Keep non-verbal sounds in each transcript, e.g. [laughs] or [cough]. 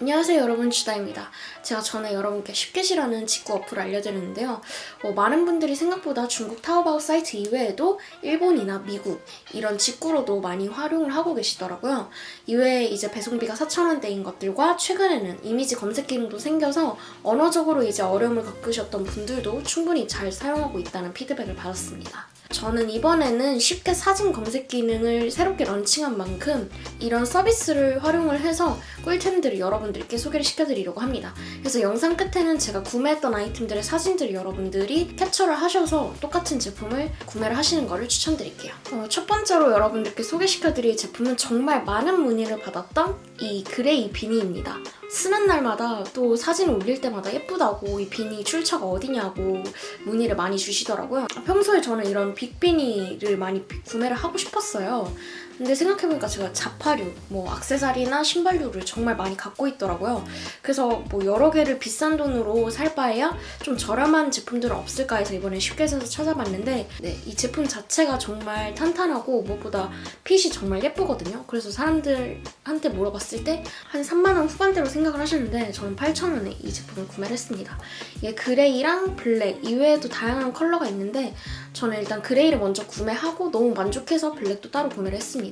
안녕하세요 여러분 주다입니다. 제가 전에 여러분께 쉽게 실하는 직구 어플을 알려드렸는데요. 어, 많은 분들이 생각보다 중국 타오바오 사이트 이외에도 일본이나 미국 이런 직구로도 많이 활용을 하고 계시더라고요. 이외에 이제 배송비가 4,000원대인 것들과 최근에는 이미지 검색 기능도 생겨서 언어적으로 이제 어려움을 겪으셨던 분들도 충분히 잘 사용하고 있다는 피드백을 받았습니다. 저는 이번에는 쉽게 사진 검색 기능을 새롭게 런칭한 만큼 이런 서비스를 활용을 해서 꿀템들을 여러분들께 소개를 시켜드리려고 합니다. 그래서 영상 끝에는 제가 구매했던 아이템들의 사진들을 여러분들이 캡처를 하셔서 똑같은 제품을 구매를 하시는 것을 추천드릴게요. 어, 첫 번째로 여러분들께 소개시켜드릴 제품은 정말 많은 문의를 받았던 이 그레이 비니입니다. 쓰는 날마다 또 사진 올릴 때마다 예쁘다고 이 비니 출처가 어디냐고 문의를 많이 주시더라고요. 평소에 저는 이런 빅비니를 많이 비- 구매를 하고 싶었어요. 근데 생각해보니까 제가 자파류, 뭐 악세사리나 신발류를 정말 많이 갖고 있더라고요. 그래서 뭐 여러 개를 비싼 돈으로 살 바에야 좀 저렴한 제품들은 없을까 해서 이번에 쉽게 해서 찾아봤는데 네, 이 제품 자체가 정말 탄탄하고 무엇보다 핏이 정말 예쁘거든요. 그래서 사람들한테 물어봤을 때 한 3만원 후반대로 생각을 하시는데 저는 8,000원에 이 제품을 구매를 했습니다. 이게 그레이랑 블랙 이외에도 다양한 컬러가 있는데 저는 일단 그레이를 먼저 구매하고 너무 만족해서 블랙도 따로 구매를 했습니다.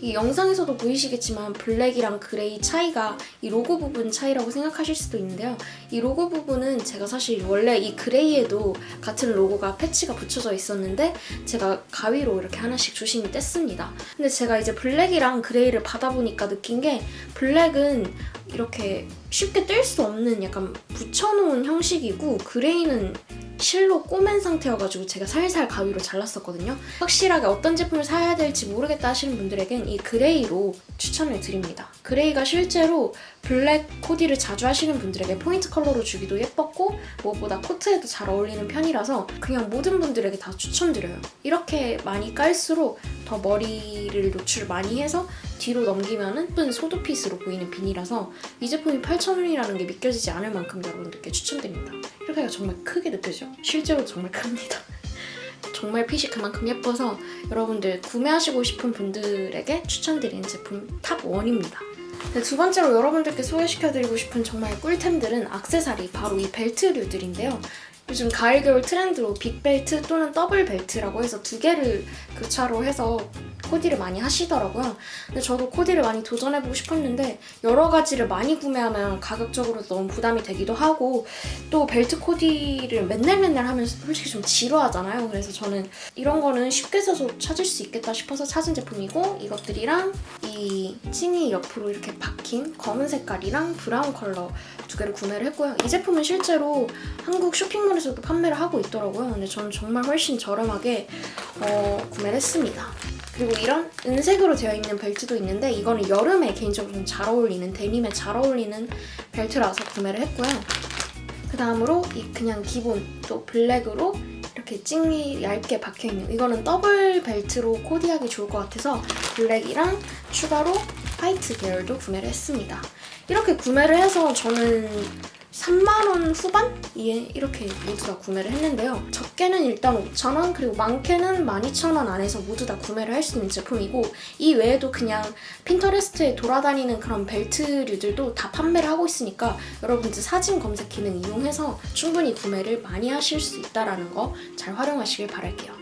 이 영상에서도 보이시겠지만 블랙이랑 그레이 차이가 이 로고 부분 차이라고 생각하실 수도 있는데요. 이 로고 부분은 제가 사실 원래 이 그레이에도 같은 로고가 패치가 붙여져 있었는데 제가 가위로 이렇게 하나씩 조심히 뗐습니다. 근데 제가 이제 블랙이랑 그레이를 받아보니까 느낀 게 블랙은 이렇게 쉽게 뗄 수 없는 약간 붙여놓은 형식이고 그레이는 실로 꼬맨 상태여가지고 제가 살살 가위로 잘랐었거든요. 확실하게 어떤 제품을 사야 될지 모르겠다 하시는 분들에겐 이 그레이로 추천을 드립니다. 그레이가 실제로 블랙 코디를 자주 하시는 분들에게 포인트 컬러로 주기도 예뻤고 무엇보다 코트에도 잘 어울리는 편이라서 그냥 모든 분들에게 다 추천드려요. 이렇게 많이 깔수록 더 머리를 노출 많이 해서 뒤로 넘기면은 예쁜 소두핏으로 보이는 비니라서 이 제품이 8,000원이라는 게 믿겨지지 않을 만큼 여러분들께 추천드립니다. 이렇게가 정말 크게 느껴져. 실제로 정말 큽니다. [laughs] 정말 핏이 그만큼 예뻐서 여러분들 구매하시고 싶은 분들에게 추천드리는 제품 탑 1입니다. 네, 두 번째로 여러분들께 소개시켜드리고 싶은 정말 꿀템들은 악세사리, 바로 이 벨트류들인데요. 요즘 가을 겨울 트렌드로 빅벨트 또는 더블 벨트라고 해서 두 개를 교차로 해서 코디를 많이 하시더라고요. 근데 저도 코디를 많이 도전해보고 싶었는데 여러 가지를 많이 구매하면 가격적으로 너무 부담이 되기도 하고 또 벨트 코디를 맨날 맨날 하면 솔직히 좀 지루하잖아요. 그래서 저는 이런 거는 쉽게 사서 찾을 수 있겠다 싶어서 찾은 제품이고 이것들이랑 이 찡이 옆으로 이렇게 박힌 검은 색깔이랑 브라운 컬러 두 개를 구매를 했고요. 이 제품은 실제로 한국 쇼핑몰에서도 판매를 하고 있더라고요. 근데 저는 정말 훨씬 저렴하게 어, 구매를 했습니다. 그리고 이런 은색으로 되어 있는 벨트도 있는데 이거는 여름에 개인적으로 좀 잘 어울리는 데님에 잘 어울리는 벨트라서 구매를 했고요. 그 다음으로 이 그냥 기본 또 블랙으로 이렇게 찡이 얇게 박혀 있는 이거는 더블 벨트로 코디하기 좋을 것 같아서 블랙이랑 추가로 화이트 계열도 구매를 했습니다. 이렇게 구매를 해서 저는 3만원 후반이에 이렇게 모두 다 구매를 했는데요. 적게는 일단 5,000원, 그리고 많게는 12,000원 안에서 모두 다 구매를 할 수 있는 제품이고, 이 외에도 그냥 핀터레스트에 돌아다니는 그런 벨트류들도 다 판매를 하고 있으니까 여러분들 사진 검색 기능 이용해서 충분히 구매를 많이 하실 수 있다는 거 잘 활용하시길 바랄게요.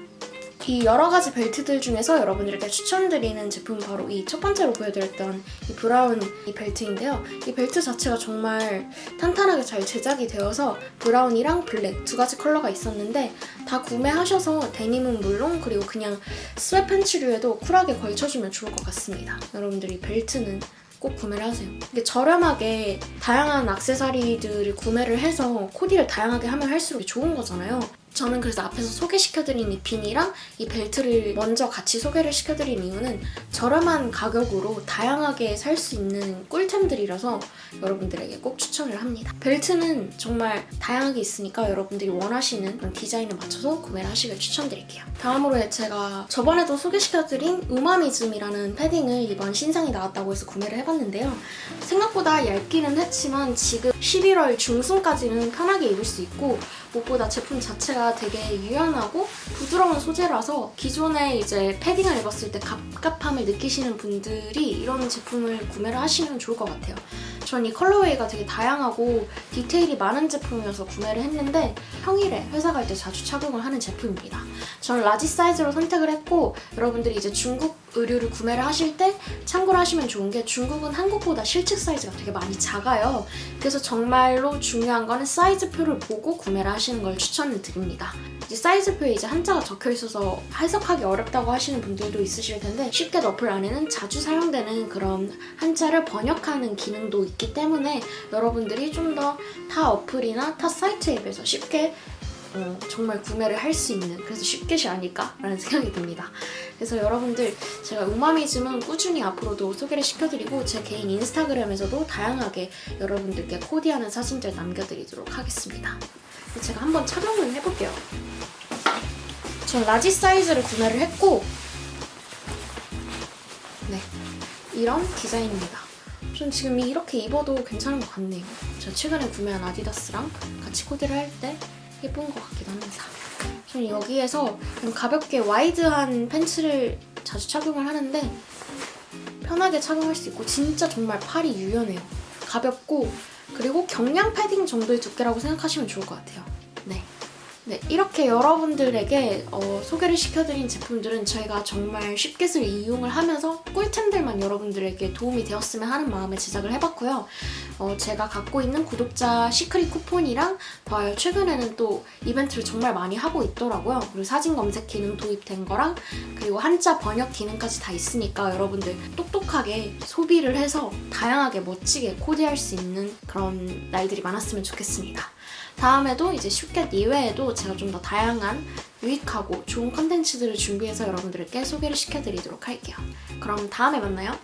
이 여러 가지 벨트들 중에서 여러분들에게 추천드리는 제품 바로 이 첫 번째로 보여드렸던 이 브라운 이 벨트인데요. 이 벨트 자체가 정말 탄탄하게 잘 제작이 되어서 브라운이랑 블랙 두 가지 컬러가 있었는데 다 구매하셔서 데님은 물론 그리고 그냥 스웨팬츠류에도 쿨하게 걸쳐주면 좋을 것 같습니다. 여러분들이 벨트는 꼭 구매를 하세요. 이게 저렴하게 다양한 액세서리들을 구매를 해서 코디를 다양하게 하면 할수록 좋은 거잖아요. 저는 그래서 앞에서 소개시켜드린 이 빈이랑 이 벨트를 먼저 같이 소개를 시켜드린 이유는 저렴한 가격으로 다양하게 살 수 있는 꿀템들이라서 여러분들에게 꼭 추천을 합니다. 벨트는 정말 다양하게 있으니까 여러분들이 원하시는 그런 디자인에 맞춰서 구매를 하시길 추천드릴게요. 다음으로 제가 저번에도 소개시켜드린 우마미즘이라는 패딩을 이번 신상이 나왔다고 해서 구매를 해봤는데요. 생각보다 얇기는 했지만 지금 11월 중순까지는 편하게 입을 수 있고 무엇보다 제품 자체가 되게 유연하고 부드러운 소재라서 기존에 이제 패딩을 입었을 때 갑갑함을 느끼시는 분들이 이런 제품을 구매를 하시면 좋을 것 같아요. 전 이 컬러웨이가 되게 다양하고 디테일이 많은 제품이어서 구매를 했는데 평일에 회사 갈 때 자주 착용을 하는 제품입니다. 저는 라지 사이즈로 선택을 했고 여러분들이 이제 중국 의류를 구매를 하실 때 참고를 하시면 좋은 게 중국은 한국보다 실측 사이즈가 되게 많이 작아요. 그래서 정말로 중요한 거는 사이즈표를 보고 구매를 하시는 걸 추천을 드립니다. 이제 사이즈표에 이제 한자가 적혀 있어서 해석하기 어렵다고 하시는 분들도 있으실 텐데 쉽게 너플 안에는 자주 사용되는 그런 한자를 번역하는 기능도 있기 때문에 여러분들이 좀 더 타 어플이나 타 사이트에 비해서 쉽게 어, 정말 구매를 할 수 있는 그래서 쉽게시 아닐까라는 [laughs] 생각이 듭니다. 그래서 여러분들 제가 우마미즘은 꾸준히 앞으로도 소개를 시켜드리고 제 개인 인스타그램에서도 다양하게 여러분들께 코디하는 사진들 남겨드리도록 하겠습니다. 제가 한번 착용을 해볼게요. 전 라지 사이즈를 구매를 했고 네 이런 디자인입니다. 전 지금 이렇게 입어도 괜찮은 것 같네요. 제가 최근에 구매한 아디다스랑 같이 코디를 할 때 예쁜 것 같기도 합니다. 저는 여기에서 가볍게 와이드한 팬츠를 자주 착용을 하는데 편하게 착용할 수 있고 진짜 정말 팔이 유연해요. 가볍고 그리고 경량 패딩 정도의 두께라고 생각하시면 좋을 것 같아요. 네. 네, 이렇게 여러분들에게 어, 소개를 시켜드린 제품들은 저희가 정말 쉽게 쓸 이용을 하면서 꿀템들만 여러분들에게 도움이 되었으면 하는 마음에 제작을 해봤고요. 어, 제가 갖고 있는 구독자 시크릿 쿠폰이랑 더하여 최근에는 또 이벤트를 정말 많이 하고 있더라고요. 그리고 사진 검색 기능 도입된 거랑 그리고 한자 번역 기능까지 다 있으니까 여러분들 똑똑하게 소비를 해서 다양하게 멋지게 코디할 수 있는 그런 날들이 많았으면 좋겠습니다. 다음에도 이제 슈켓 이외에도 제가 좀 더 다양한 유익하고 좋은 컨텐츠들을 준비해서 여러분들께 소개를 시켜드리도록 할게요. 그럼 다음에 만나요.